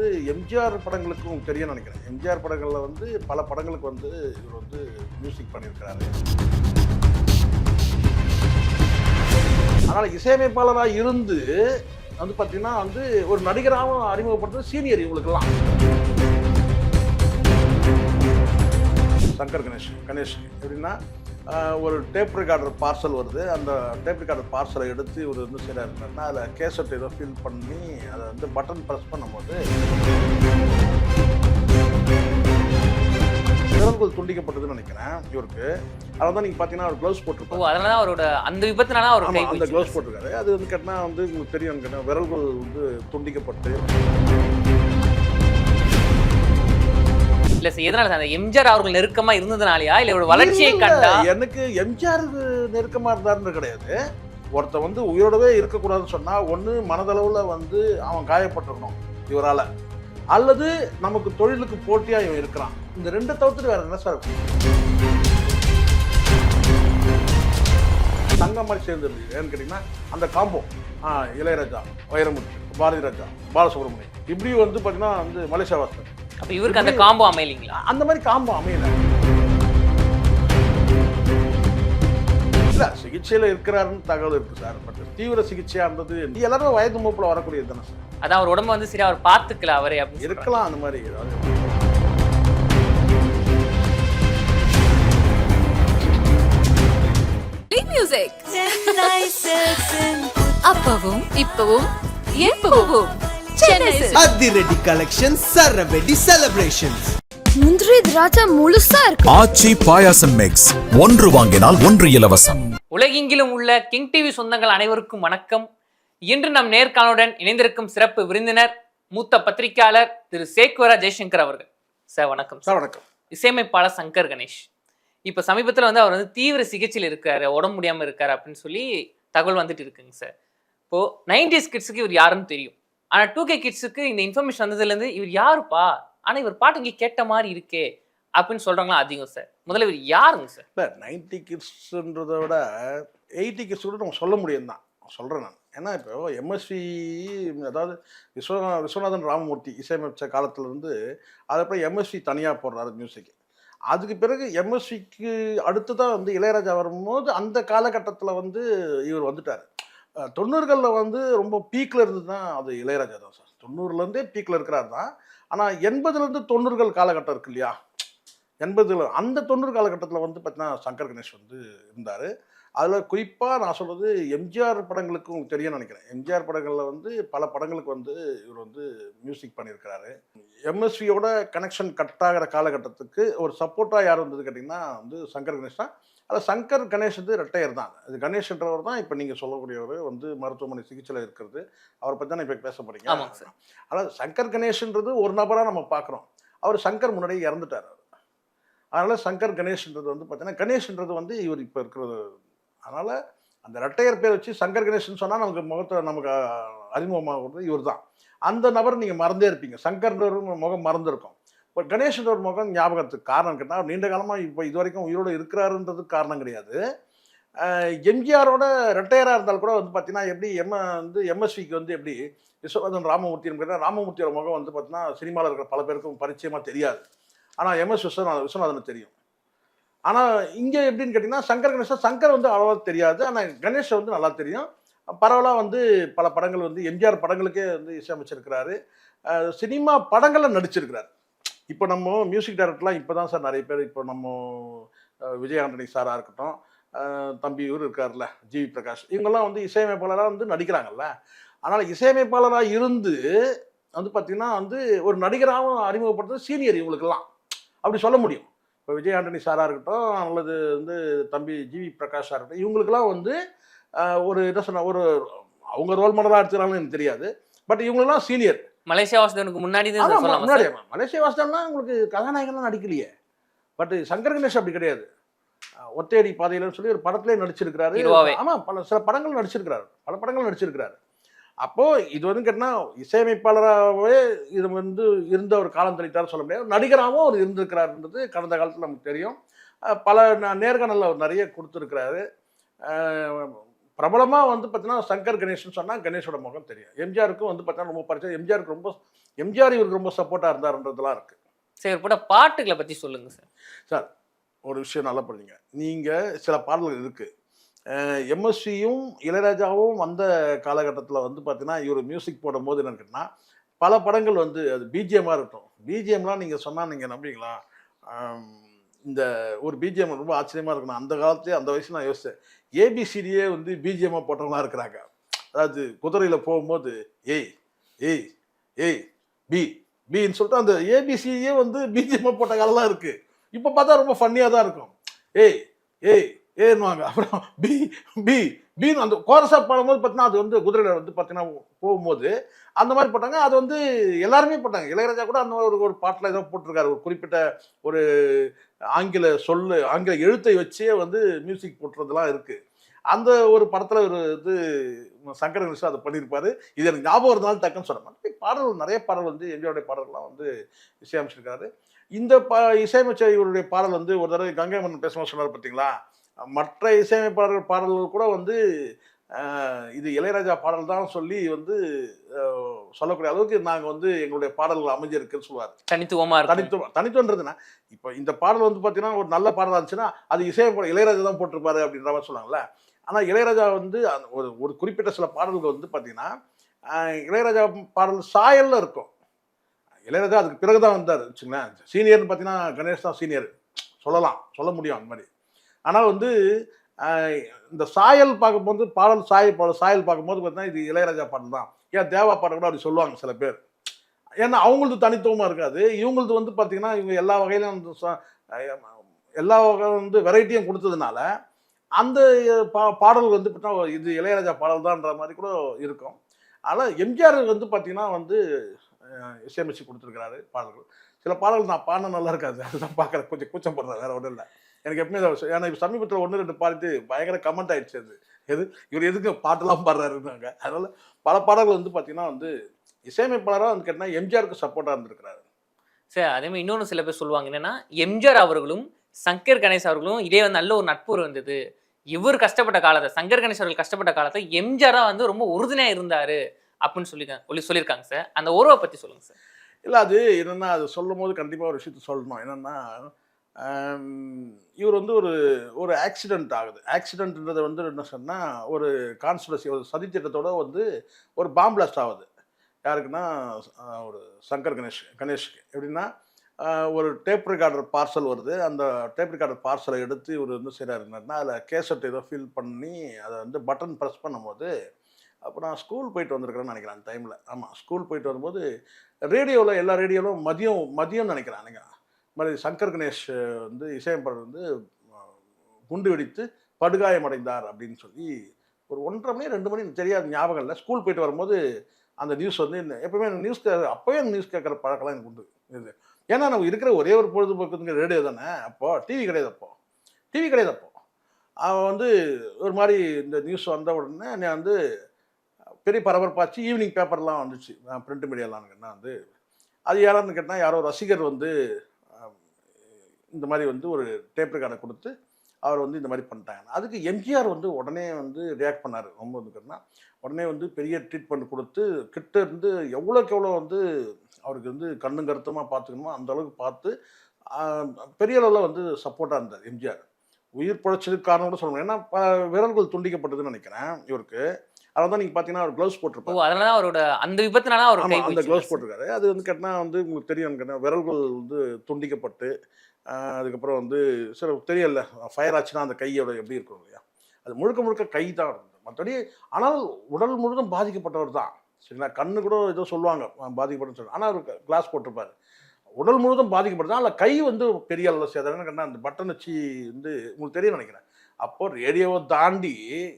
வந்து எம்ஜிஆர் படங்களுக்கும் தெரியும் நினைக்கிறேன். எம்ஜிஆர் படங்களில் வந்து பல படங்களுக்கு வந்து இவர் வந்து மியூசிக் பண்ணியிருக்கிறாரு. அதனால் இசையமைப்பாளராக இருந்து வந்து பார்த்தீங்கன்னா வந்து ஒரு நடிகராகவும் அறிமுகப்படுத்துறது சீனியர் இவங்களுக்கெல்லாம். சங்கர் கணேஷ் கணேஷ் எப்படின்னா ஒரு டேப் ரெக்கார்டர் பார்சல் வருது. அந்த டேப் ரெக்கார்டர் பார்சலை எடுத்து இவர் வந்து சரியாக இருந்தாருன்னா அதில் கேசட் ஏதோ ஃபில் பண்ணி அதை வந்து பட்டன் ப்ரெஸ் பண்ணும்போது விரல்கள் துண்டிக்கப்பட்டதுன்னு நினைக்கிறேன் இவருக்கு. அதை தான் நீங்கள் பார்த்தீங்கன்னா அவர் க்ளவுஸ் ஓ போட்டிருப்பாரு அதனால தான் அவரோட அந்த விபத்துனால அவர் அந்த. க்ளவுஸ் போட்டிருக்காரு. அது வந்து கேட்டா வந்து உங்களுக்கு தெரியும் கேட்டால் விரல்கள் வந்து துண்டிக்கப்பட்டு இல்ல எதனால அந்த எம்ஜிஆர் அவர்கள் நெருக்கமா இருந்ததுனாலயா? இல்ல இவரோட வளர்ச்சியை கண்டா? எனக்கு எம்ஜிஆர் நெருக்கமா இருந்தாருன்னு கிடையாது. ஒருத்தன் வந்து உயிரோடவே இருக்கக்கூடாதுன்னு சொன்னா ஒண்ணு மனதளவுல வந்து அவன் காயப்பட்டிருக்கணும் இவரால. அல்லது நமக்கு தொழிலுக்கு போட்டியா இவன் இருக்கிறான் இந்த ரெண்டை தவிர்த்துட்டு வேற என்ன சார்? தங்கம் மாதிரி சேர்ந்துருது. ஏன்னு கேட்டிங்கன்னா அந்த காம்போ இளையராஜா வைரமுத்து பாரதி ராஜா பாலசுப்ரமணியம். இப்படி வந்து பார்த்தீங்கன்னா வந்து மலேசியா வாசன் அப்ப இவருக்கு அந்த காம்போ அமையலீங்களா? அந்த மாதிரி காம்போ அமையல. இல்ல சிகிச்சையில இருக்கிறாருன்னு தகவல் இருக்கு சார். பட் தீவிர சிகிச்சையா இருந்தது எல்லாரும் வயது மூப்புல வரக்கூடியது தானே சார். அதான் அவர் உடம்ப வந்து சரியா அவர் பாத்துக்கல அவரே சொல்றாங்க. இருக்கலாம் அந்த மாதிரி ஏதாவது. மியூசிக் அப்பவும் இப்பவும் எப்பவும். அதிரடி கலெக்ஷன் சரவெடி செலிப்ரேஷன்ஸ் முந்திரி திராட்சை முழுசா இருக்கு. ஆச்சி பாயாசம் மிக்ஸ் ஒன்று வாங்கினால் ஒன்று இலவசம். உலகெங்கிலும் உள்ள கிங் டிவி சொந்தங்கள் அனைவருக்கும் வணக்கம். இன்று நம் நேர்காணலுடன் இணைந்திருக்கும் சிறப்பு விருந்தினர் மூத்த பத்திரிகையாளர் திரு சேக்குவரா ஜெய்சங்கர் அவர்கள். சார் வணக்கம் சார். வணக்கம். இசையமைப்பாளர் சங்கர் கணேஷ். இப்போ சமீபத்தில் வந்து அவர் வந்து தீவிர சிகிச்சையில் இருக்காரு உடம்பு முடியாமல் இருக்காரு அப்படின்னு சொல்லி தகவல் வந்துட்டு இருக்குங்க சார். இப்போ நைன்டிஸ் கிட்ஸுக்கு இவர் யாருன்னு தெரியும். ஆனால் டூ கே கிட்ஸுக்கு இந்த இன்ஃபர்மேஷன் வந்ததுலேருந்து இவர் யாருப்பா? ஆனால் இவர் பாட்டு இங்கே கேட்ட மாதிரி இருக்கே அப்படின்னு சொல்கிறாங்களா அதிகம் சார் முதல்ல இவர் யாருங்க சார் இல்லை நைன்டி கிட்ஸுன்றதை விட எயிட்டி கிட்ஸ் கூட நம்ம சொல்ல முடியும் தான் சொல்கிறேன் நான். ஏன்னா இப்போ எம்எஸ்வி அதாவது விஸ்வநா விஸ்வநாதன் ராமமூர்த்தி இசையமைச்ச காலத்துலேருந்து அதுக்கப்புறம் எம்எஸ்வி தனியாக போடுறாரு மியூசிக் அதுக்கு பிறகு எம்எஸ்விக்கு அடுத்து தான் வந்து இளையராஜா வரும்போது அந்த காலகட்டத்தில் வந்து இவர் வந்துட்டார். தொண்ணூறுகளில் வந்து ரொம்ப பீக்கில் இருந்து தான் அது இளையராஜா தான் சார். தொண்ணூறுலேருந்தே பீக்கில் இருக்கிறார் தான். ஆனால் எண்பதுலேருந்து தொண்ணூறுகள் காலகட்டம் இருக்கு இல்லையா? எண்பதுல அந்த தொண்ணூறு காலகட்டத்தில் வந்து பார்த்தீங்கன்னா சங்கர் கணேஷ் வந்து இருந்தார். அதில் குறிப்பாக நான் சொல்கிறது எம்ஜிஆர் படங்களுக்கு உங்களுக்கு தெரியும் நினைக்கிறேன். எம்ஜிஆர் படங்களில் வந்து பல படங்களுக்கு வந்து இவர் வந்து மியூசிக் பண்ணியிருக்கிறாரு. எம்எஸ்வியோட கனெக்ஷன் கட் ஆகிற காலகட்டத்துக்கு ஒரு சப்போர்ட்டாக யார் வந்தது கேட்டிங்கன்னா வந்து சங்கர் கணேஷ் தான். அதில் சங்கர் கணேஷ் வந்து ரெட்டையர் தான். அது கணேஷ்ன்றவர் தான் இப்போ நீங்கள் சொல்லக்கூடியவர் வந்து மருத்துவமனை சிகிச்சையில் இருக்கிறது. அவரை பற்றி தான் இப்போ பேச போகிறீங்க ஆமாங்க சார். ஆனால் சங்கர் கணேஷ்ன்றது ஒரு நபராக நம்ம பார்க்குறோம். அவர் சங்கர் முன்னாடியே இறந்துட்டார் அதனால் சங்கர் கணேஷ்ன்றது வந்து பார்த்தீங்கன்னா கணேஷ்ன்றது வந்து இவர் இப்போ இருக்கிறது. அதனால் அந்த ரெட்டையர் பேர் வச்சு சங்கர் கணேஷ்னு சொன்னால் நமக்கு முகத்தை நமக்கு அறிமுகமாகிறது இவர் தான் அந்த நபர் நீங்கள் மறந்தே இருப்பீங்க. சங்கர்ன்ற முகம் மறந்துருக்கும். இப்போ கணேஷ்ன்ற ஒரு முகம் ஞாபகத்துக்கு காரணம் கேட்டால் நீண்ட காலமாக இப்போ இது வரைக்கும் உயிரோடு இருக்கிறாருன்றதுக்கு காரணம் கிடையாது. எம்ஜிஆரோட ரிட்டையராக இருந்தால் கூட வந்து பார்த்தீங்கன்னா எப்படி எம் வந்து எம்எஸ்விக்கு வந்து எப்படி விஸ்வநாதன் ராமமூர்த்தி கேட்டால் ராமமூர்த்தியோட முகம் வந்து பார்த்தீங்கன்னா சினிமாவில் இருக்கிற பல பேருக்கும் பரிச்சயமாக தெரியாது. ஆனால் எம்எஸ் விஸ்வநாதன் விஸ்வநாதனுக்கு தெரியும். ஆனால் இங்கே எப்படின்னு கேட்டிங்கன்னா சங்கர் கணேஷன் சங்கர் வந்து அவ்வளோவா தெரியாது. ஆனால் கணேஷ் வந்து நல்லா தெரியும். பரவலாக வந்து பல படங்கள் வந்து எம்ஜிஆர் படங்களுக்கே வந்து இசையமைச்சிருக்கிறாரு. சினிமா படங்களில் நடிச்சிருக்கிறார். இப்போ நம்ம மியூசிக் டைரக்டர்லாம் இப்போ தான் சார் நிறைய பேர் இப்போ நம்ம விஜய் ஆண்டனி சாராக இருக்கட்டும் தம்பி இவர் இருக்கார்ல ஜிவி பிரகாஷ் இவங்கெல்லாம் வந்து இசையமைப்பாளராக வந்து நடிக்கிறாங்கல்ல. ஆனால் இசையமைப்பாளராக இருந்து வந்து பார்த்திங்கன்னா வந்து ஒரு நடிகராகவும் அறிமுகப்படுத்துறது சீனியர் இவங்களுக்கெல்லாம். அப்படி சொல்ல முடியும். இப்போ விஜய் ஆண்டனி சாராக இருக்கட்டும் அல்லது வந்து தம்பி ஜிவி பிரகாஷாக இருக்கட்டும் இவங்களுக்கெல்லாம் வந்து ஒரு என்ன சொன்ன ஒரு அவங்க ரோல் மாடலாக எடுத்துக்கிறாங்கன்னு எனக்கு தெரியாது. பட் இவங்களெல்லாம் சீனியர் மலேசியா வாசுதேவனுக்கு முன்னாடி. முன்னாடி? மலேசியா வாசனா உங்களுக்கு கதாநாயகன்லாம் நடிக்கலையே. பட் சங்கர் கணேஷ் அப்படி கிடையாது. ஆஹ், ஒத்தையடி பாதையிலன்னு சொல்லி ஒரு படத்திலே நடிச்சிருக்கிறாரு. ஆமா பல சில படங்கள் நடிச்சிருக்கிறாரு. பல படங்கள் நடிச்சிருக்கிறாரு. அப்போ இது வந்து கேட்டினா இசையமைப்பாளராகவே இது வந்து இருந்த ஒரு காலம் தெளித்தார் சொல்ல முடியாது. நடிகராகவும் அவர் இருந்திருக்கிறாருன்றது கடந்த காலத்தில் நமக்கு தெரியும். பல நேர்காணல்ல அவர் நிறைய கொடுத்துருக்கிறாரு. பிரபலமாக வந்து பார்த்தீங்கன்னா சங்கர் கணேஷ்னு சொன்னால் கணேஷோட முகம் தெரியும். எம்ஜிஆருக்கும் வந்து பார்த்தீங்கன்னா ரொம்ப பரிச்சயம். எம்ஜிஆருக்கு ரொம்ப எம்ஜிஆர் இவருக்கு ரொம்ப சப்போர்ட்டாக இருந்தாருன்றதுலாம் இருக்குது சரி போட்ட பாட்டுகளை பத்தி சொல்லுங்க சார். சார் ஒரு விஷயம் நல்லா பண்ணுங்க நீங்கள் சில பாடல்கள் இருக்குது எம்எஸ்சியும் இளையராஜாவும் வந்த காலகட்டத்தில் வந்து பார்த்தீங்கன்னா இவர் மியூசிக் போடும்போது என்னன்னு கேட்டிங்கன்னா பல படங்கள் வந்து அது பிஜிஎம்மாக இருக்கட்டும். பிஜிஎம்லாம் நீங்கள் சொன்னால் நீங்கள் நம்புவீங்களா? இந்த ஒரு பிஜிஎம் ரொம்ப ஆச்சரியமாக இருக்கணும் அந்த காலத்துலேயே அந்த வயசு நான் யோசித்தேன் ஏபிசிடியே வந்து பிஜிஎம்மாக போட்டவங்களா இருக்கிறாங்க. அதாவது குதிரையில் போகும்போது ஏய் ஏய் ஏய் பி பின்னு சொல்லிட்டு அந்த ஏபிசியே வந்து பிஜிஎம்மாக போட்ட காலம்லாம் இருக்குது இப்போ பார்த்தா ரொம்ப ஃபன்னியாக தான் இருக்கும். ஏய் ஏய் ஏன்னுவாங்க அப்புறம் பி பி பின்னு அந்த கோரசா பாடும்போது பார்த்தீங்கன்னா அது வந்து குதிரையில் வந்து பார்த்தீங்கன்னா போகும்போது அந்த மாதிரி போட்டாங்க. அது வந்து எல்லாருமே போட்டாங்க. இளையராஜா கூட அந்த ஒரு ஒரு பாட்டில் ஏதோ போட்டிருக்காரு. ஒரு குறிப்பிட்ட ஒரு ஆங்கில சொல்லு ஆங்கில எழுத்தை வச்சே வந்து மியூசிக் போட்டுறதுலாம் இருக்குது அந்த ஒரு படத்தில் ஒரு இது சங்கர கணேசன் அதை பண்ணியிருப்பாரு. இது எனக்கு ஞாபகம் இருந்தாலும் டக்குன்னு சொல்ல மாட்டேன் பாடல்கள் நிறைய பாடல் வந்து எம்ஜிஆருடைய பாடல்கள்லாம் வந்து இசையமைச்சிருக்காரு. இந்த ப இசையமைச்சர் இவருடைய பாடல் வந்து ஒரு தடவை கங்கை மன்னன் பேசும்போது சொன்னார் பார்த்தீங்களா மற்ற இசையமைப்பாளர்கள் பாடல்கள் கூட வந்து இது இளையராஜா பாடல் தான் சொல்லி வந்து சொல்லக்கூடிய அளவுக்கு நாங்கள் வந்து எங்களுடைய பாடல்கள் அமைஞ்சிருக்குன்னு சொல்லுவார். தனித்துவமா இருக்கு தனித்துவம் தனித்துவன்றதுன்னா இப்போ இந்த பாடல் வந்து பார்த்தீங்கன்னா ஒரு நல்ல பாடலாக இருந்துச்சுன்னா அது இசையமைப்பாளர் இளையராஜா தான் போட்டிருப்பாரு அப்படின்ற மாதிரி சொல்லுவாங்கல்ல ஆனால் இளையராஜா வந்து ஒரு ஒரு குறிப்பிட்ட சில பாடல்கள் வந்து பார்த்தீங்கன்னா இளையராஜா பாடல் சாயல்ல இருக்கும். இளையராஜா அதுக்கு பிறகு தான் வந்தார் வச்சுங்களேன். சீனியர்னு பார்த்தீங்கன்னா கணேஷ் தான் சீனியர். சொல்லலாம் சொல்ல முடியும் அந்த மாதிரி. ஆனால் வந்து இந்த சாயல் பார்க்கும்போது பாடல் சாயல் பாடல் சாயல் பார்க்கும்போது பார்த்தீங்கன்னா இது இளையராஜா பாடல் தான். ஏன் தேவா பாடல் கூட அப்படி சொல்லுவாங்க சில பேர். ஏன்னா அவங்களது தனித்துவமாக இருக்காது. இவங்களது வந்து பார்த்திங்கன்னா இவங்க எல்லா வகையிலும் வந்து எல்லா வகை வந்து வெரைட்டியும் கொடுத்ததுனால அந்த பா பாடல் வந்து பார்த்தா இது இளையராஜா பாடல் தான்ன்ற மாதிரி கூட இருக்கும். ஆனால் எம்ஜிஆர் வந்து பார்த்தீங்கன்னா வந்து இசையமைச்சு கொடுத்துருக்கிறாரு பாடல்கள். சில பாடல்கள் நான் பாடின நல்லா இருக்காது. அதுதான் பார்க்குறேன். கொஞ்சம் கூச்சம் போடுறேன் வேறு ஒன்றும் இல்லை. எனக்கு எப்பவுமே ஏன்னா இப்போ சமீபத்தில் ஒன்று ரெண்டு பாடிட்டு பயங்கர கமெண்ட் ஆயிடுச்சு அது. எது இவர் எதுக்கு பாட்டெல்லாம் பாடுறாருன்னாங்க. அதனால பல பாடல்கள் வந்து பார்த்தீங்கன்னா வந்து இசையமைப்பாளராக வந்து கேட்டால் எம்ஜிஆருக்கு சப்போர்ட்டாக இருந்திருக்கிறாரு. சார் அதே மாதிரி இன்னொன்று சில பேர் சொல்லுவாங்க. என்னன்னா எம்ஜிஆர் அவர்களும் சங்கர் கணேஷ் அவர்களும் இதே வந்து நல்ல ஒரு நட்பு இருந்தது. இவர் கஷ்டப்பட்ட காலத்தை சங்கர் கணேஷ் அவர்கள் கஷ்டப்பட்ட காலத்தை எம்ஜிஆர் தான் வந்து ரொம்ப உறுதுணையா இருந்தாரு அப்படின்னு சொல்லி சொல்லியிருக்காங்க சார். அந்த உறவை பத்தி சொல்லுங்க சார். இல்லை அது என்னென்னா அது சொல்லும் போது கண்டிப்பாக ஒரு விஷயத்த சொல்லணும். என்னென்னா இவர் வந்து ஒரு ஒரு ஆக்சிடெண்ட் ஆகுது. ஆக்சிடெண்ட்ன்றதை வந்து என்ன சொன்னால் ஒரு கான்ஸ்பிரசி ஒரு சதித்திட்டத்தோட வந்து ஒரு பாம் பிளாஸ்ட் ஆகுது. யாருக்குன்னா ஒரு சங்கர் கணேஷ் கணேஷ்க்கு. எப்படின்னா ஒரு டேப் ரெக்கார்டர் பார்சல் வருது. அந்த டேப் ரெக்கார்டர் பார்சலை எடுத்து இவர் வந்து செய்கிறாருன்னா அதில் கேசட் ஏதோ ஃபில் பண்ணி அதை வந்து பட்டன் ப்ரெஸ் பண்ணும்போது அப்போ நான் ஸ்கூல் போயிட்டு வந்திருக்கிறேன்னு நினைக்கிறேன் அந்த டைமில் ஆமாம் ஸ்கூல் போயிட்டு வரும்போது ரேடியோவில் எல்லா ரேடியோவிலும் மதியம் மதியம்னு நினைக்கிறேன் நினைக்கிறேன் மாதிரி சங்கர் கணேஷ் வந்து இசையமைப்பாளர் வந்து குண்டு வெடித்து படுகாயமடைந்தார் அப்படின்னு சொல்லி ஒரு ஒன்றரை மணி ரெண்டு மணி எனக்கு தெரியாது ஞாபகம் இல்லை. ஸ்கூல் போயிட்டு வரும்போது அந்த நியூஸ் வந்து எப்பவுமே நியூஸ் அப்போவே நியூஸ் கேட்குற பழக்கம்லாம் எனக்கு உண்டு. இது ஏன்னா நம்ம இருக்கிற ஒரே ஒரு பொழுதுபோக்குங்க ரேடியோ தானே அப்போ டிவி கிடையாது அப்போ. டிவி கிடையாது அப்போ. அவன் வந்து ஒரு மாதிரி இந்த நியூஸ் வந்த உடனே நான் வந்து பெரிய பரபரப்பாச்சு. ஈவினிங் பேப்பர்லாம் வந்துச்சு. பிரிண்ட் மீடியாலாம் கேட்டால் வந்து அது யாரான்னு கேட்டால் யாரோ ரசிகர் வந்து இந்த மாதிரி வந்து ஒரு டேப் ரெக்கார்டை கொடுத்து அவர் வந்து இந்த மாதிரி பண்ணிட்டாங்க. அதுக்கு எம்ஜிஆர் வந்து உடனே வந்து ரியாக்ட் பண்ணார். ரொம்ப வந்து கேட்டால் உடனே வந்து பெரிய ட்ரீட்மெண்ட் கொடுத்து கிட்ட இருந்து எவ்வளோக்கு எவ்வளோ வந்து அவருக்கு வந்து கண்ணும் கருத்துமாக பார்த்துக்கணுமோ அந்த அளவுக்கு பார்த்து பெரிய அளவில் வந்து சப்போர்ட்டாக இருந்தார் எம்ஜிஆர் உயிர் பிழைச்சதுக்கு காரணம் கூட சொல்லணும். ஏன்னா விரல்கள் துண்டிக்கப்பட்டதுன்னு நினைக்கிறேன் இவருக்கு. அதனால தான் நீங்கள் பார்த்தீங்கன்னா அவர் க்ளவுஸ் போட்டிருப்பாரு. அதனால அவரோட அந்த விபத்துனால அவர் அந்த க்ளவுஸ் போட்டிருக்காரு. அது வந்து கேட்டால் வந்து உங்களுக்கு தெரியும் கேட்டால் விரல்கள் வந்து துண்டிக்கப்பட்டு அதுக்கப்புறம் வந்து சில தெரியல ஃபயர் ஆச்சுன்னா அந்த கையோட எப்படி இருக்கும் இல்லையா? அது முழுக்க முழுக்க கை தான் இருந்தது மற்றபடி ஆனால் உடல் முழுதும் பாதிக்கப்பட்டவர் தான். சரிங்களா? கண்ணு கூட ஏதோ சொல்லுவாங்க பாதிக்கப்பட்டன்னு சொல்லி ஆனால் அவர் கிளாஸ் போட்டிருப்பாரு. உடல் முழுதும் பாதிக்கப்படுது அதில் கை வந்து பெரிய அளவில் சேதாரம் கேட்டால் அந்த பட்டன் வச்சு வந்து உங்களுக்கு தெரியும் நினைக்கிறேன். அப்போது ரேடியோவை தாண்டி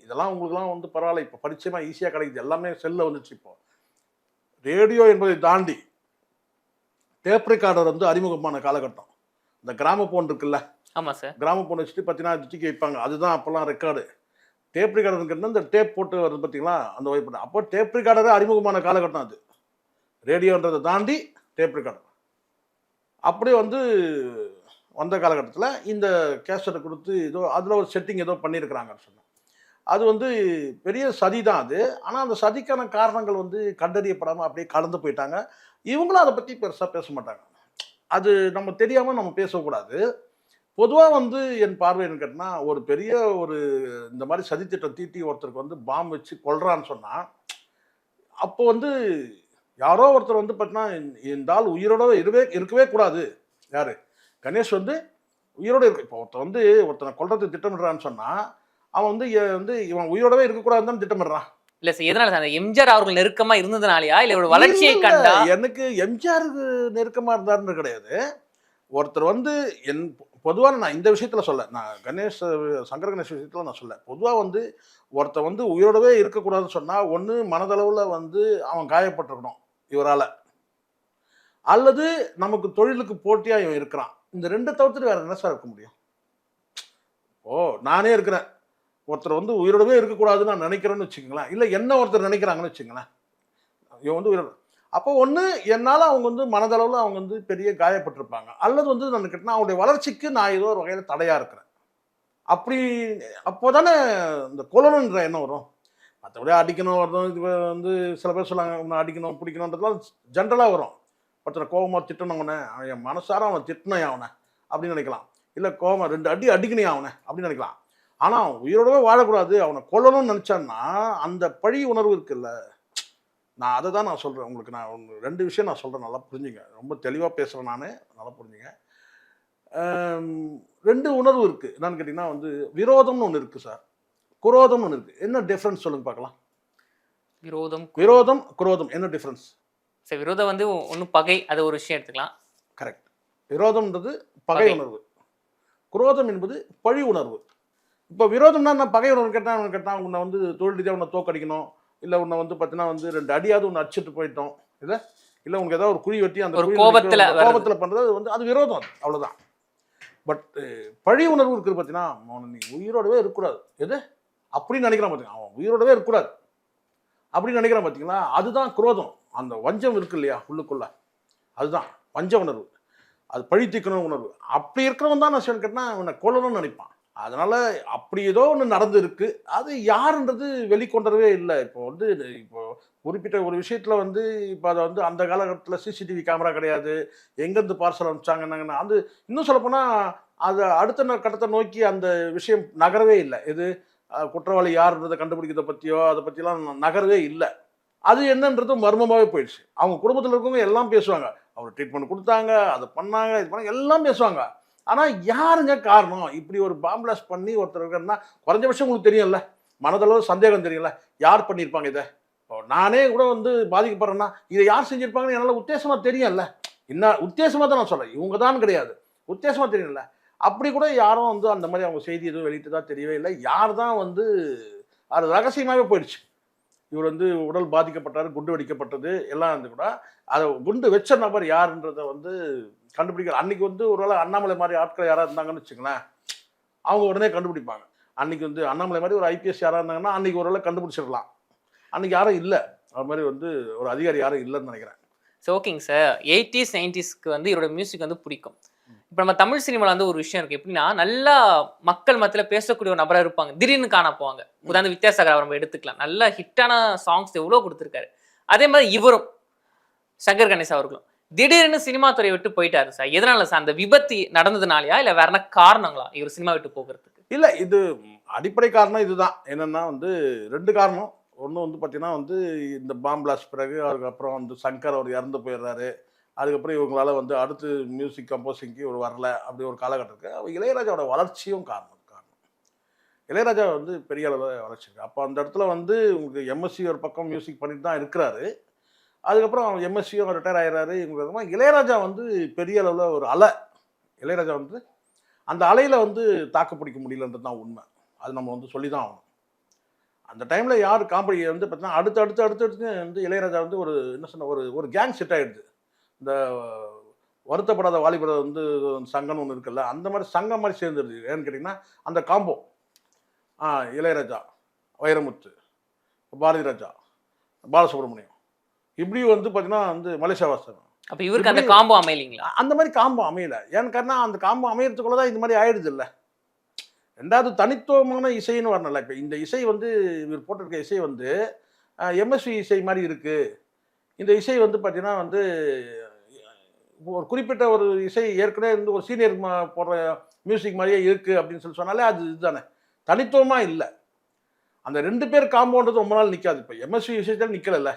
இதெல்லாம் உங்களுக்குலாம் வந்து பரவாயில்ல. இப்போ பரிச்சயமாக ஈஸியாக கிடைக்குது. எல்லாமே செல்லில் வந்துச்சு இப்போது ரேடியோ என்பதை தாண்டி டேப் ரெக்கார்டர் வந்து அறிமுகமான காலகட்டம். இந்த கிராமபோன் இருக்குல்ல? ஆமா சார். கிராமபோன் வச்சுட்டு பார்த்தீங்கன்னா தூக்கி வைப்பாங்க. அதுதான் அப்போல்லாம் ரெக்கார்டு டேப் ரெக்கார்டருங்கிறது இந்த டேப் போட்டு வருது பார்த்தீங்களா அந்த வைப்பு அப்போ டேப் ரெக்கார்டரே அறிமுகமான காலகட்டம் அது. ரேடியோன்றதை தாண்டி டேப் ரெக்கார்டர் அப்படியே வந்து வந்த காலகட்டத்தில் இந்த கேசட்டை கொடுத்து ஏதோ அதில் ஒரு செட்டிங் ஏதோ பண்ணியிருக்கிறாங்கன்னு சொன்னேன். அது வந்து பெரிய சதி தான் அது. ஆனால் அந்த சதிக்கான காரணங்கள் வந்து கண்டறியப்படாமல் அப்படியே கடந்து போயிட்டாங்க. இவங்களும் அதை பற்றி பெருசாக பேச மாட்டாங்க. அது நம்ம தெரியாமல் நம்ம பேசக்கூடாது. பொதுவாக வந்து என் பார்வை என்ன கேட்டினா ஒரு பெரிய ஒரு இந்த மாதிரி சதித்திட்டம் தீட்டி ஒருத்தருக்கு வந்து பாம் வச்சு கொள்றான்னு சொன்னால் அப்போ வந்து யாரோ ஒருத்தர் வந்து பார்த்தீங்கன்னா இந்த ஆள் உயிரோட இருக்கவே இருக்கவே கூடாது. யார்? கணேஷ் வந்து உயிரோட இருக்கு. இப்போ ஒருத்தன் வந்து ஒருத்தனை கொல்றதுக்கு திட்டமிடுறான்னு சொன்னால் அவன் வந்து வந்து இவன் உயிரோடவே இருக்கக்கூடாதுன்னு திட்டமிடுறான். இல்ல சார் எதனால சார் எம்ஜிஆர் அவர்கள் நெருக்கமா இருந்ததுனாலயா? இல்ல இவரோட வளர்ச்சியை கண்டா? எனக்கு எம்ஜிஆருக்கு நெருக்கமா இருந்தாருன்னு கிடையாது. ஒருத்தர் வந்து என் பொதுவாக நான் இந்த விஷயத்துல சொல்ல நான் கணேஷ் சங்கர கணேஷ் விஷயத்துல நான் சொல்ல பொதுவா வந்து ஒருத்தர் வந்து உயிரோடவே இருக்கக்கூடாதுன்னு சொன்னா ஒண்ணு மனதளவுல வந்து அவன் காயப்பட்டிருக்கணும் இவரால. அல்லது நமக்கு தொழிலுக்கு போட்டியா இவன் இருக்கிறான். இந்த ரெண்டு தவிர்த்துட்டு வேற என்ன சார் இருக்க முடியும்? ஓ நானே இருக்கிறேன். ஒருத்தர் வந்து உயிரோடவே இருக்கக்கூடாதுன்னு நான் நினைக்கிறேன்னு வச்சுக்கோங்களேன். இல்லை என்ன ஒருத்தர் நினைக்கிறாங்கன்னு வச்சுக்கோங்களேன். இவன் வந்து உயிரோட. அப்போ ஒன்று என்னால் அவங்க வந்து மனதளவில் அவங்க வந்து பெரிய காயப்பட்டிருப்பாங்க. அல்லது வந்து நான் கேட்டால் அவங்களுடைய வளர்ச்சிக்கு நான் ஏதோ ஒரு வகையில் தடையாக இருக்கிறேன். அப்படி அப்போ தானே இந்த கொலனுன்ற எண்ணம் வரும். மற்றபடி அடிக்கணும் வரணும் இது வந்து சில பேர் சொல்லுவாங்க அடிக்கணும் பிடிக்கணுன்றதுலாம் ஜென்ரலாக வரும். ஒருத்தனை கோபமாக திட்டணவனே அவன் என் மனசார அவனை திட்டினேன் அவனை அப்படின்னு நினைக்கலாம். இல்லை கோபம் ரெண்டு அடி அடிக்கணும் அவனை அப்படின்னு நினைக்கலாம். ஆனால் உயிரோடவே வாழக்கூடாது. அவனை கொல்லணும்னு நினச்சான்னா அந்த பழி உணர்வு இருக்குல்ல. நான் அதை தான் நான் சொல்கிறேன் உங்களுக்கு நான் ஒன்று ரெண்டு விஷயம் நான் சொல்கிறேன் நல்லா புரிஞ்சுங்க. ரொம்ப தெளிவாக பேசுகிறேன் நான். நல்லா புரிஞ்சுங்க. ரெண்டு உணர்வு இருக்குது என்னன்னு கேட்டிங்கன்னா வந்து விரோதம்னு ஒன்று இருக்குது சார். குரோதம்னு ஒன்று இருக்குது என்ன டிஃப்ரென்ஸ் சொல்லுங்க பார்க்கலாம். விரோதம் விரோதம் குரோதம். என்ன டிஃப்ரென்ஸ் சார் விரோதம் வந்து ஒன்னும் பகை அது ஒரு விஷயம் எடுத்துக்கலாம். கரெக்ட் விரோதம்ன்றது பகை. உணர்வு. குரோதம் என்பது பழி உணர்வு. இப்போ விரோதம்னா நான் பகை உணர்வு கேட்டால் அவன் கேட்டால் உன்னை வந்து தொழில் ரீதியாக உன்னை தோக்கடிக்கணும் இல்லை உன்னை வந்து பார்த்தீங்கன்னா வந்து ரெண்டு அடியாவது உன்னை அடிச்சிட்டு போயிட்டோம். இல்லை? இல்லை உனக்கு ஏதாவது ஒரு குழி வெட்டி அந்த கோபத்துல. கோபத்துல பண்ணுறது அது வந்து அது விரோதம் அது அவ்வளோதான் பட் பழி உணர்வு இருக்குது பார்த்தீங்கன்னா அவனை நீ உயிரோடவே இருக்கக்கூடாது. எது? அப்படின்னு நினைக்கிறான் பார்த்தீங்க அவன் உயிரோடவே இருக்கக்கூடாது. அப்படின்னு நினைக்கிறான் பார்த்தீங்களா அதுதான் குரோதம். அந்த வஞ்சம் இருக்கு இல்லையா உள்ளுக்குள்ள. அதுதான் வஞ்ச உணர்வு. அது பழி தீர்க்கணும் உணர்வு. அப்படி இருக்கிறவன் தான் நான் கேட்டேன்னா அவனை கொல்லணும்னு நினைப்பான். அதனால் அப்படி ஏதோ ஒன்று நடந்திருக்கு. அது யாருன்றது வெளிக்கொண்டதே இல்லை. இப்போ வந்து இப்போ குறிப்பிட்ட ஒரு விஷயத்தில் வந்து இப்போ அதை வந்து அந்த காலகட்டத்தில் சிசிடிவி கேமரா கிடையாது. எங்கேருந்து பார்சல் அனுப்பிச்சாங்கன்னா அது இன்னும் சொல்லப்போனால் அதை அடுத்த ந- கட்டத்தை நோக்கி அந்த விஷயம் நகரவே இல்லை. இது குற்றவாளி யாருன்றதை கண்டுபிடிக்கிறத பற்றியோ அதை பற்றிலாம் நகரவே இல்லை. அது என்னன்றது மர்மமாகவே போயிடுச்சு. அவங்க குடும்பத்தில் இருக்கவங்க எல்லாம் பேசுவாங்க. அவர் ட்ரீட்மெண்ட் கொடுத்தாங்க அதை பண்ணாங்க இது பண்ணாங்க எல்லாம் பேசுவாங்க. ஆனால் யாருங்க காரணம்? இப்படி ஒரு பாம்பிளாஸ் பண்ணி ஒருத்தர் இருக்காருன்னா குறைஞ்சபட்சம் உங்களுக்கு தெரியும்ல. மனதளவு சந்தேகம் தெரியல யார் பண்ணியிருப்பாங்க இதை? இப்போ நானே கூட வந்து பாதிக்கப்படுறேன்னா இதை யார் செஞ்சுருப்பாங்கன்னு என்னால் உத்தேசமாக தெரியும்ல. என்ன உத்தேசமாக தான் நான் சொல்கிறேன் இவங்க தான் கிடையாது. உத்தேசமாக தெரியும்ல. அப்படி கூட யாரும் வந்து அந்த மாதிரி அவங்க செய்தி எதுவும் வெளியிட்டதாக தெரியவே இல்லை. யார் தான் வந்து அது ரகசியமாகவே போயிடுச்சு. இவர் வந்து உடல் பாதிக்கப்பட்டார் குண்டு வெடிக்கப்பட்டது எல்லாம் இருந்து கூட அதை குண்டு வச்ச நபர் யாருன்றதை வந்து கண்டுபிடிக்கிற அன்னைக்கு வந்து ஒருவேளை அண்ணாமலை மாதிரி ஆட்கள் யாராக இருந்தாங்கன்னு வச்சுங்களேன் அவங்க உடனே கண்டுபிடிப்பாங்க. அன்னைக்கு வந்து அண்ணாமலை மாதிரி ஒரு ஐபிஎஸ் யாராக இருந்தாங்கன்னா அன்னைக்கு ஒருவேளை கண்டுபிடிச்சிடலாம். அன்னைக்கு யாரும் இல்லை. அது மாதிரி வந்து ஒரு அதிகாரி யாரும் இல்லைன்னு நினைக்கிறேன். ஸோ ஓகேங்க சார் எயிட்டிஸ் நைன்டிஸ்க்கு வந்து இவரோட மியூசிக் வந்து பிடிக்கும். இப்போ நம்ம தமிழ் சினிமாவில் வந்து ஒரு விஷயம் இருக்கு. எப்படின்னா நல்லா மக்கள் மத்தியில் பேசக்கூடிய ஒரு நபராக இருப்பாங்க. திடீர்னு காண போவாங்க. உதாரணம் வித்யாசாகர் அவர் நம்ம எடுத்துக்கலாம். நல்ல ஹிட்டான சாங்ஸ் எவ்வளோ கொடுத்துருக்காரு. அதே மாதிரி இவரும் சங்கர் கணேஷ் அவர்களும். திடீர்னு சினிமா துறையை விட்டு போயிட்டாரு சார். எதனால சார்? அந்த விபத்து நடந்ததுனாலயா? இல்லை வேற என்ன காரணங்களா இவர் சினிமா விட்டு போகிறதுக்கு? இல்லை இது அடிப்படை காரணம் இதுதான். என்னென்னா வந்து ரெண்டு காரணம். ஒன்று வந்து பார்த்தீங்கன்னா வந்து இந்த பாம்பிளாஸ் பிறகு அதுக்கப்புறம் வந்து சங்கர் அவர் இறந்து போயிடுறாரு. அதுக்கப்புறம் இவங்களால வந்து அடுத்து மியூசிக் கம்போசிங்க்கு ஒரு வரல அப்படி ஒரு காலகட்டம் இருக்குது அவர் இளையராஜாவோட வளர்ச்சியும் காரணம் காரணம். இளையராஜா வந்து பெரிய அளவில் வளர்ச்சி இருக்குது அப்போ அந்த இடத்துல வந்து உங்களுக்கு எம்எஸ்சி ஒரு பக்கம் மியூசிக் பண்ணிட்டு தான் இருக்கிறாரு. அதுக்கப்புறம் எம்எஸ்சியும் ரிட்டையர் ஆகிறாரு இவங்க இளையராஜா வந்து பெரிய அளவில் ஒரு அலை. இளையராஜா வந்து அந்த அலையில் வந்து தாக்கு பிடிக்க முடியலன்றது தான் உண்மை. அது நம்ம வந்து சொல்லி தான் ஆகணும். அந்த டைமில் யார் காம்படி வந்து பார்த்தீங்கன்னா அடுத்து அடுத்து அடுத்து அடுத்து வந்து இளையராஜா வந்து ஒரு என்ன சொன்ன ஒரு ஒரு கேங் செட் ஆகிடுது இந்த வருத்தப்படாத வாலிபர் வந்து சங்கம்னு ஒன்று இருக்குல்ல அந்த மாதிரி சங்கம் மாதிரி சேர்ந்துருது. ஏன்னு கேட்டிங்கன்னா அந்த காம்போ இளையராஜா வைரமுத்து பாரதி ராஜா பாலசுப்ரமணியம். இப்படி வந்து பார்த்தீங்கன்னா வந்து மலேசியா வாசன் அப்போ இவருக்கு அந்த காம்போ அமையலைங்களா? அந்த மாதிரி காம்போ அமையல. ஏன்னு கேட்டா அந்த காம்போ அமையறதுக்குள்ள தான் இந்த மாதிரி ஆயிடுது இல்ல ரெண்டாவது தனித்துவமான இசைன்னு வரணும்ல. இப்போ இந்த இசை வந்து இவர் போட்டிருக்க இசை வந்து எம்எஸ்வி இசை மாதிரி இருக்கு. இந்த இசை வந்து பார்த்தீங்கன்னா வந்து ஒரு குறிப்பிட்ட ஒரு இசை ஏற்கனவே இருந்து ஒரு சீனியர் போடுற மியூசிக் மாதிரியே இருக்கு அப்படின்னு சொல்லி சொன்னாலே அது இதுதானே. தனித்துவமாக இல்லை. அந்த ரெண்டு பேர் காம்பவுண்டது ரொம்ப நாள் நிற்காது இப்போ எம்எஸ்வி இசைத்தால் நிற்கலைல்ல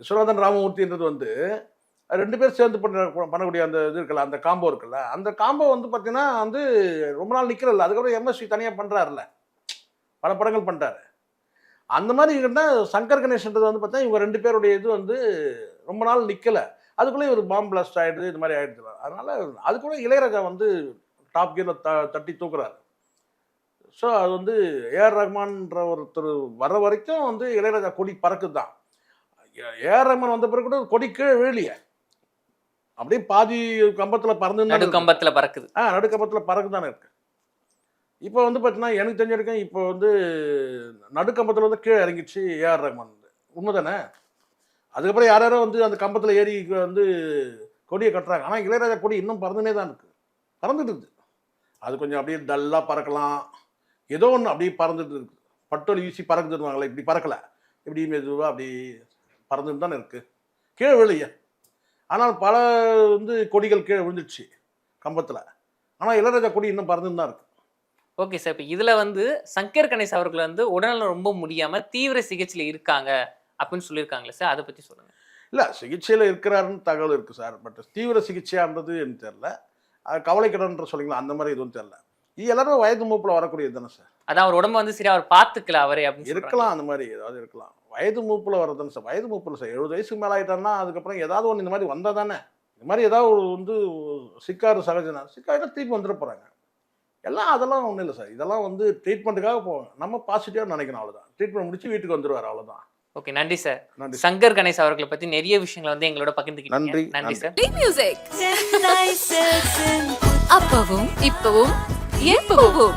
விஸ்வநாதன் ராமமூர்த்தின்றது வந்து ரெண்டு பேர் சேர்ந்து பண்ண பண்ணக்கூடிய அந்த இது இருக்குல்ல அந்த காம்போ இருக்குல்ல அந்த காம்போ வந்து பார்த்தீங்கன்னா வந்து ரொம்ப நாள் நிற்கிறல்ல அதுக்கப்புறம் எம்எஸ்வி தனியாக பண்ணுறாருல பல படங்கள் பண்ணுறாரு அந்த மாதிரி இருந்தால் சங்கர் கணேஷன்றது வந்து பார்த்தா இவங்க ரெண்டு பேருடைய இது வந்து ரொம்ப நாள் நிற்கலை அதுக்குள்ளே இவர் பாம் பிளாஸ்ட் ஆகிடுது இது மாதிரி ஆகிடுது அதனால் அது கூட இளையராஜா வந்து டாப் கியரில் த தட்டி தூக்குறாரு. ஸோ அது வந்து ஏஆர் ரஹ்மான்ற ஒருத்தர் வர வரைக்கும் வந்து இளையராஜா கொடி பறக்குது தான் ஏஆர் ரஹ்மான் வந்த பிறகு கூட கொடி கீழே விழலையே. அப்படியே பாதி கம்பத்தில் பறந்து நடுக்கம்பத்துல பறக்குது. ஆ நடுக்கம்பத்தில் பறக்கு தானே இருக்கு. இப்போ வந்து பார்த்தீங்கன்னா எனக்கு தெரிஞ்ச வரைக்கும் இப்போ வந்து நடுக்கம்பத்தில் வந்து கீழே இறங்கிடுச்சு ஏஆர் ரஹ்மான் உண்மை தானே அதுக்கப்புறம் யார் யாரோ வந்து அந்த கம்பத்தில் ஏறி வந்து கொடியை கட்டுறாங்க. ஆனால் இளையராஜா கொடி இன்னும் பறந்துனே தான் இருக்கு. பறந்துட்டு இருக்குது அது கொஞ்சம் அப்படியே டல்லாக பறக்கலாம். ஏதோ ஒன்று அப்படியே பறந்துட்டு இருக்கு. பட்டோலி வீசி பறக்குதுன்னுவாங்களே இப்படி பறக்கலை. இப்படி மெதுவாக அப்படி பறந்துட்டு தானே இருக்குது கீழே விழுலையே ஆனால் பல வந்து கொடிகள் கீழே விழுந்துடுச்சு கம்பத்தில். ஆனால் இளையராஜா கொடி இன்னும் பறந்துட்டு தான் இருக்கு. ஓகே சார் இப்போ இதுல வந்து சங்கர் கணேஷ் அவர்கள் வந்து உடல்நலம் ரொம்ப முடியாம தீவிர சிகிச்சையில இருக்காங்க அப்படின்னு சொல்லியிருக்காங்களே சார் அதை பத்தி சொல்லுங்க. இல்லை சிகிச்சையில் இருக்கிறாருன்னு தகவல் இருக்குது சார். பட் தீவிர சிகிச்சையான்றது எனக்கு தெரில கவலைக்கிடன்ற சொல்லிங்களா அந்த மாதிரி எதுவும் தெரில இது எல்லாரும் வயது மூப்பில் வரக்கூடியது தானே சார்? அதான் அவர் உடம்ப வந்து சரியா அவர் பாத்துக்கல அவரே அப்படின்னு. இருக்கலாம் அந்த மாதிரி ஏதாவது இருக்கலாம். வயது மூப்பில் வரதுன்னு சார் வயது மூப்பில் சார் எழுபது வயசுக்கு மேலே ஆகிட்டான்னா அதுக்கப்புறம் ஏதாவது ஒன்று இந்த மாதிரி வந்தால் தானே? இந்த மாதிரி ஏதாவது ஒரு வந்து சிக்காறு சகஜனா சிக்காயிட்டா திருப்பி வந்துட போகிறாங்க எல்லாம் அதெல்லாம் ஒன்றும் இல்லை சார். இதெல்லாம் வந்து ட்ரீட்மெண்ட்டுக்காக போவாங்க நம்ம பாசிட்டிவாக நினைக்கணும் அவ்வளோதான் ட்ரீட்மெண்ட் முடிச்சு வீட்டுக்கு வந்துடுவார் அவ்வளோதான் ஓகே நன்றி சார். நன்றி சங்கர் கணேஷ் அவர்களை பத்தி நிறைய விஷயங்களை வந்து எங்களோட பகிர்ந்துக்கிட்டீங்க நன்றி, நன்றி. சார். மியூசிக் அப்பவும் இப்பவும் எப்பவும்.